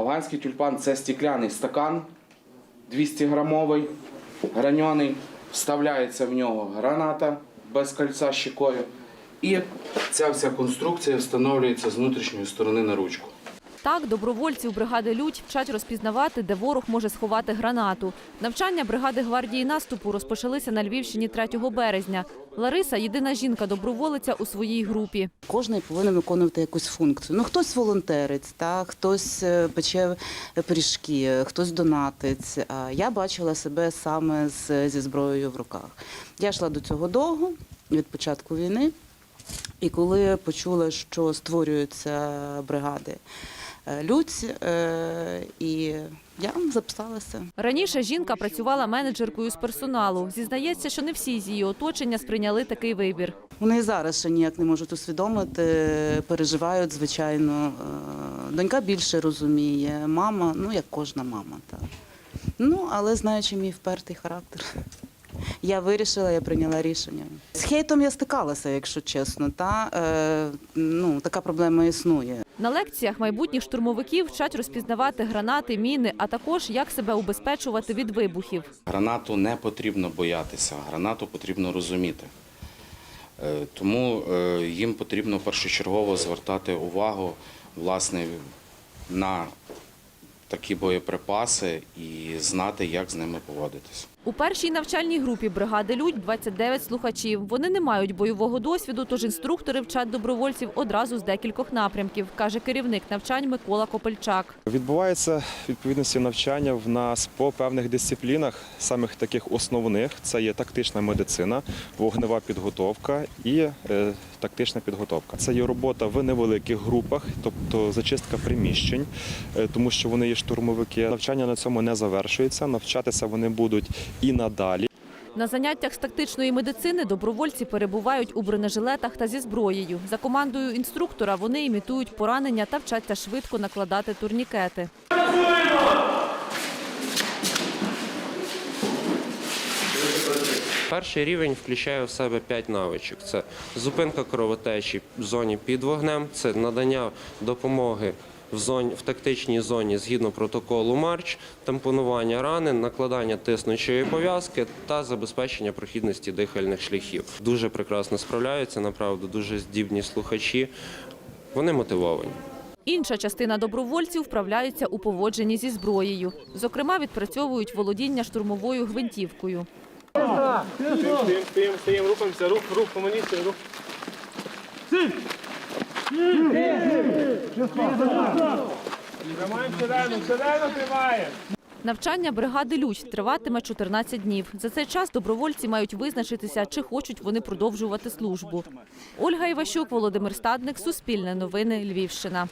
Афганський тюльпан це стікляний стакан 200 грамовий, граньоний. Вставляється в нього граната без кольця щекою. І ця вся конструкція встановлюється з внутрішньої сторони на ручку. Так, добровольців бригади Людь вчать розпізнавати, де ворог може сховати гранату. Навчання бригади гвардії наступу розпочалися на Львівщині 3 березня. Лариса єдина жінка-доброволиця у своїй групі. Кожен повинен виконувати якусь функцію. Ну хтось волонтерець, та хтось е, пече пиріжки, хтось донатить. Я бачила себе саме зі зброєю в руках. Я йшла до цього довго від початку війни, і коли почула, що створюються бригади е, людь, е, і я записалася. Раніше жінка працювала менеджеркою з персоналу. Зізнається, що не всі з її оточення сприйняли такий вибір. Вони і зараз ще ніяк не можуть усвідомити, переживають, звичайно. Е, Донька більше розуміє, мама, ну як кожна мама. Так. Ну, але знаючи мій впертий характер, я вирішила, я прийняла рішення. З хейтом я стикалася, якщо чесно. Та, е, ну, така проблема існує. На лекціях майбутніх штурмовиків вчать розпізнавати гранати, міни, а також як себе убезпечувати від вибухів. Гранату не потрібно боятися, гранату потрібно розуміти. Е, Тому е, їм потрібно першочергово звертати увагу власне на такі боєприпаси і знати, як з ними поводитись. У першій навчальній групі бригади Людь 29 слухачів. Вони не мають бойового досвіду, тож інструктори вчать добровольців одразу з декількох напрямків, каже керівник навчань Микола Копельчак. Відбувається відповідності навчання в нас по певних дисциплінах, самих таких основних це є тактична медицина, вогнева підготовка і е, тактична підготовка. Це є робота в невеликих групах, тобто зачистка приміщень, е, тому що вони є штурмовики. Навчання на цьому не завершується. Навчатися вони будуть і надалі. На заняттях з тактичної медицини добровольці перебувають у бронежилетах та зі зброєю. За командою інструктора вони імітують поранення та вчаться швидко накладати турнікети. Перший рівень включає в себе 5 навичок: це зупинка кровотечі в зоні під вогнем, це надання допомоги в зоні в тактичній зоні згідно протоколу Марч, тампонування рани, накладання тиснучої пов'язки та забезпечення прохідності дихальних шляхів. Дуже прекрасно справляються, направду, дуже здібні слухачі. Вони мотивовані. Інша частина добровольців вправляються у поводженні зі зброєю. Зокрема, відпрацьовують володіння штурмовою гвинтівкою. Стоїм, стоїм, стоїм, рухаємося, рух, рух, комуністи, рух. Навчання бригади Люч триватиме 14 днів. За цей час добровольці мають визначитися, чи хочуть вони продовжувати службу. Ольга Іващук, Володимир Стадник, Суспільне новини, Львівщина.